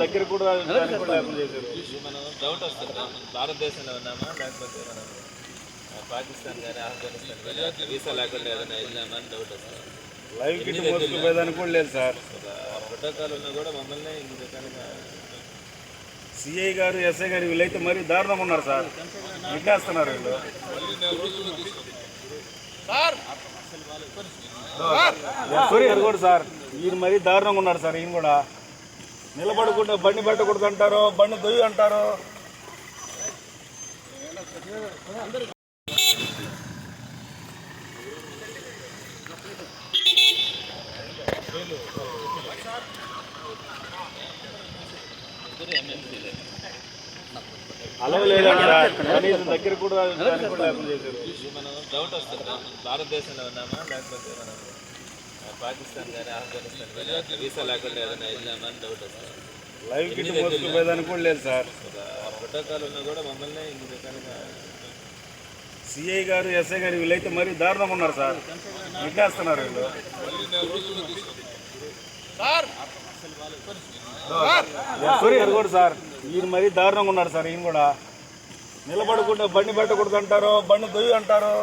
దగ్గర కూడా డౌట్ భారతదేశంలో ఉన్నామా? లేకపోతే పాకిస్తాన్ కానీ ఆఫ్ఘనిస్తాన్ కానీ వీసా లేకుండా ఏదైనా వెళ్ళామా అని డౌట్ వస్తుంది. లైవ్ లేదు సార్. ప్రోటోకాల్ ఉన్నా కూడా మమ్మల్ని ఇన్ని సిఐ గారు ఎస్ఐ గారు వీళ్ళైతే మరీ దారుణం ఉన్నారు సార్. విజ్ఞాస్తున్నారు వీళ్ళు. ఎస్ఐ గారు కూడా సార్. ఈయన మరీ దారుణంగా ఉన్నారు సార్ ఈయన కూడా. నిలబడకుండా బండి పెట్టకూడదు అంటారు బండి దొయ్యి అంటారు. సార్ డౌట్ వస్తుంది భారతదేశంలో ఉన్నామా? లేకపోతే మనం పాకిస్తాన్ కానీ ఆఫ్ఘనిస్తాన్ కానీ వీసా లేకుండా ఏదైనా వెళ్ళామా అని డౌట్ వస్తుంది లైవ్ కిట్ మోసుకుపోయేదానికి కూడా లేదు సార్. ఒక ప్రోటోకాల్ ఉన్నా కూడా మమ్మల్ని ఇన్ని రకాలుగా సిఐ గారు ఎస్ఐ గారు వీళ్ళైతే మరీ దారుణంగా ఉన్నారు సార్. ఇట్లేస్తున్నారు వీళ్ళు. కూడా సార్. ఈయన మరీ దారుణంగా ఉన్నారు సార్ ఈయన కూడా. నిలబడకుండా బండి పెట్టకూడదు అంటారు బండి దొయ్యి అంటారు.